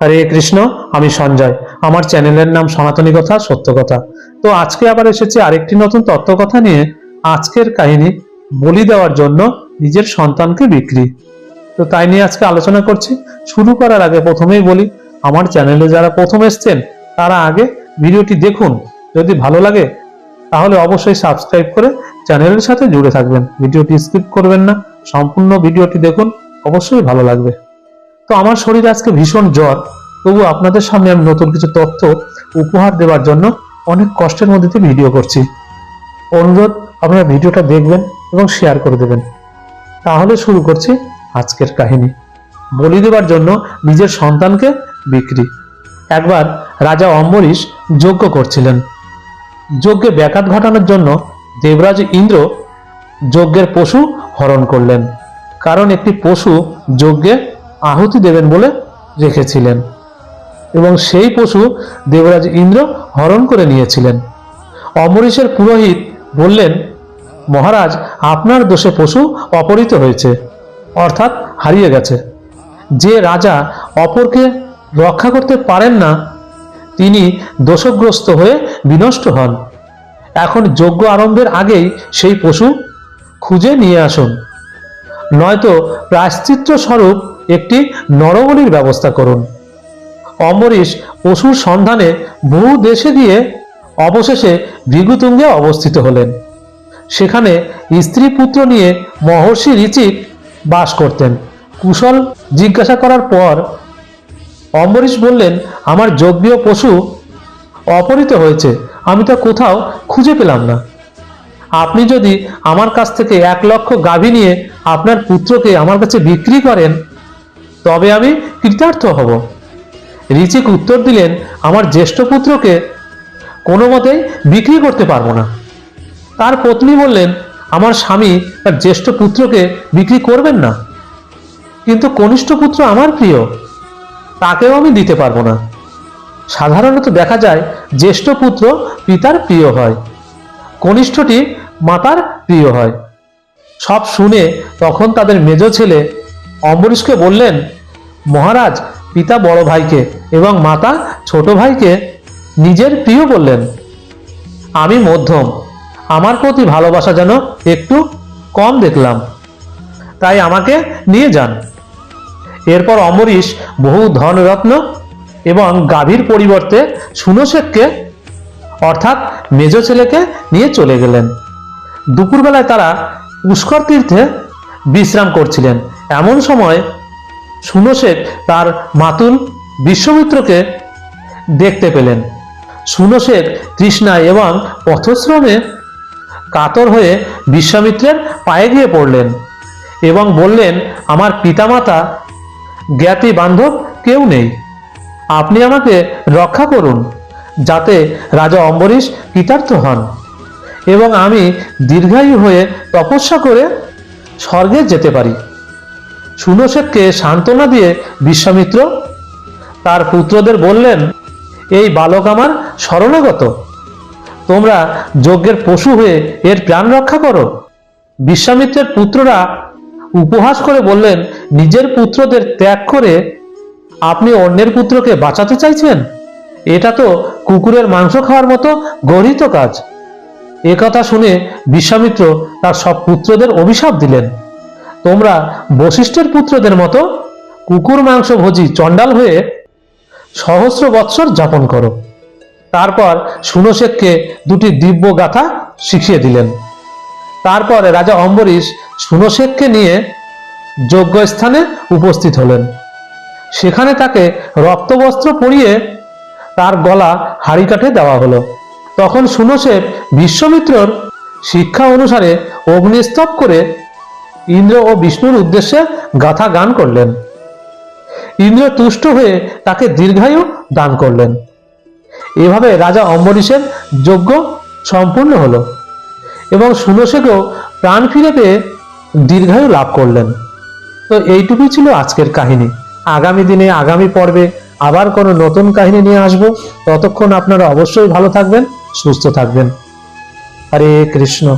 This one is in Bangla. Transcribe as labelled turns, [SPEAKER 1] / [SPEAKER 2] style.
[SPEAKER 1] হরে কৃষ্ণ, আমি সঞ্জয়। আমার চ্যানেলের নাম সনাতনী কথা, সত্য কথা। তো আজকে আবার এসেছি আরেকটি নতুন তত্ত্ব কথা নিয়ে আজকের কাহিনী বলি দেওয়ার জন্য নিজের সন্তানকে বিক্রি। তো তাই নিয়ে আজকে আলোচনা করছি। শুরু করার আগে প্রথমেই বলি, আমার চ্যানেলে যারা প্রথম এসছেন, তারা আগে ভিডিওটি দেখুন। যদি ভালো লাগে, তাহলে অবশ্যই সাবস্ক্রাইব করে চ্যানেলের সাথে জুড়ে থাকবেন। ভিডিওটি স্কিপ করবেন না, সম্পূর্ণ ভিডিওটি দেখুন, অবশ্যই ভালো লাগবে। তো আমার শরীরে আজকে ভীষণ জ্বর। তবু আপনাদের সামনে আমি নতুন কিছু তথ্য উপহার দেওয়ার জন্য অনেক কষ্টের মধ্যে দিয়ে ভিডিও করছি। অনুরোধ, আপনারা ভিডিওটা দেখবেন এবং শেয়ার করে দেবেন। তাহলে শুরু করছি আজকের কাহিনী। বলি দেওয়ার জন্য নিজের সন্তানকে বিক্রি। একবার রাজা অম্বরীশ যজ্ঞ করছিলেন। যজ্ঞে ব্যাঘাত ঘটানোর জন্য দেবরাজ ইন্দ্র যজ্ঞের পশু হরণ করলেন। কারণ একটি পশু যজ্ঞে আহুতি দেবেন বলে রেখেছিলেন। এবং সেই পশু দেবরাজ ইন্দ্র হরণ করে নিয়েছিলেন। অমরিশের পুরোহিত বললেন, মহারাজ, আপনার দোষে পশু অপহৃত হয়েছে, অর্থাৎ হারিয়ে গেছে। যে রাজা অপরকে রক্ষা করতে পারেন না, তিনি দোষগ্রস্ত হয়ে বিনষ্ট হন। এখন যজ্ঞ আরম্ভের আগেই সেই পশু খুঁজে নিয়ে আসুন। নয়তো প্রায়শ্চিত্র স্বরূপ একটি নরবলির ব্যবস্থা করুন। অম্বরীশ পশুর সন্ধানে বহু দেশে গিয়ে অবশেষে ভৃগুতুঙ্গে অবস্থিত হলেন। সেখানে স্ত্রী পুত্র নিয়ে মহর্ষি ঋচিক বাস করতেন। কুশল জিজ্ঞাসা করার পর অম্বরীশ বললেন, আমার যজ্ঞীয় পশু অপহৃত হয়েছে, আমি তা কোথাও খুঁজে পেলাম না। আপনি যদি আমার কাছ থেকে এক লক্ষ গাভী নিয়ে আপনার পুত্রকে আমার কাছে বিক্রি করেন তবে আমি কৃতার্থ হব। ঋচিক উত্তর দিলেন, আমার জ্যেষ্ঠ পুত্রকে কোনো মতেই বিক্রি করতে পারব না। তার পত্নী বললেন, আমার স্বামী তার জ্যেষ্ঠ পুত্রকে বিক্রি করবেন না। কিন্তু কনিষ্ঠ পুত্র আমার প্রিয়, তাকেও আমি দিতে পারব না। সাধারণত দেখা যায়, জ্যেষ্ঠ পুত্র পিতার প্রিয় হয়, কনিষ্ঠটি মাতার প্রিয় হয়। সব শুনে তখন তাদের মেজ ছেলে অম্বরীশকে বললেন মহারাজ পিতা বড় ভাইকে এবং মাতা ছোট ভাইকে নিজের প্রিয় বললেন, আমি মধ্যম, আমার প্রতি ভালোবাসা যেন একটু কম দেখলাম। তাই আমাকে নিয়ে যান। এরপর অম্বরীশ বহু ধনরত্ন এবং গাভীর পরিবর্তে সুনশেখকে অর্থাৎ মেজ ছেলেকে নিয়ে চলে গেলেন। দুপুরবেলায় তারা পুষ্কর তীর্থে বিশ্রাম করছিলেন। এমন সময় সুনশেখ তার মাতুল বিশ্বমিত্রকে দেখতে পেলেন। সুনশেখ তৃষ্ণায় এবং পথশ্রমে কাতর হয়ে বিশ্বামিত্রের পায়ে গিয়ে পড়লেন এবং বললেন, আমার পিতামাতা জ্ঞাতি বান্ধব কেউ নেই। আপনি আমাকে রক্ষা করুন, যাতে রাজা অম্বরীশ কৃতার্থ হন এবং আমি দীর্ঘায়ু হয়ে তপস্যা করে স্বর্গে যেতে পারি। সুনশেখকে সান্ত্বনা দিয়ে বিশ্বামিত্র, তার পুত্রদের বললেন, এই বালক আমার শরণাগত। তোমরা যজ্ঞের পশু হয়ে এর প্রাণ রক্ষা করো। বিশ্বামিত্রের পুত্ররা উপহাস করে বললেন, নিজের পুত্রদের ত্যাগ করে আপনি অন্যের পুত্রকে বাঁচাতে চাইছেন? এটা তো কুকুরের মাংস খাওয়ার মতো গরিত কাজ। একথা শুনে বিশ্বামিত্র তার সব পুত্রদের অভিশাপ দিলেন। তোমরা বশিষ্ঠের পুত্রদের মতো কুকুর, মাংস, ভোজি, চণ্ডাল হয়ে সহস্র বৎসর যাপন করো। তারপর সুনশেখকে দুটি দিব্য গাথা শিখিয়ে দিলেন। তারপর রাজা অম্বরীশ সুনশেখকে নিয়ে যজ্ঞস্থানে উপস্থিত হলেন। সেখানে তাকে রক্তবস্ত্র পরিয়ে তার গলা হাড়ি কাঠে দেওয়া হলো। তখন সুনশেখ বিশ্বমিত্রর শিক্ষা অনুসারে অগ্নিস্তব করে ইন্দ্র ও বিষ্ণুর উদ্দেশ্যে গাথা গান করলেন। ইন্দ্র তুষ্ট হয়ে তাকে দীর্ঘায়ু দান করলেন। এভাবে রাজা অম্বরীশের যজ্ঞ সম্পূর্ণ হলো এবং সুনশেখও প্রাণ ফিরে পেয়ে দীর্ঘায়ু লাভ করলেন। তো এইটুকুই ছিল আজকের কাহিনী। আগামী দিনে, আগামী পর্বে আবার কোনো নতুন কাহিনী নিয়ে আসব। ততক্ষণ আপনারা অবশ্যই ভালো থাকবেন, সুস্থ থাকবেন। হরে কৃষ্ণ।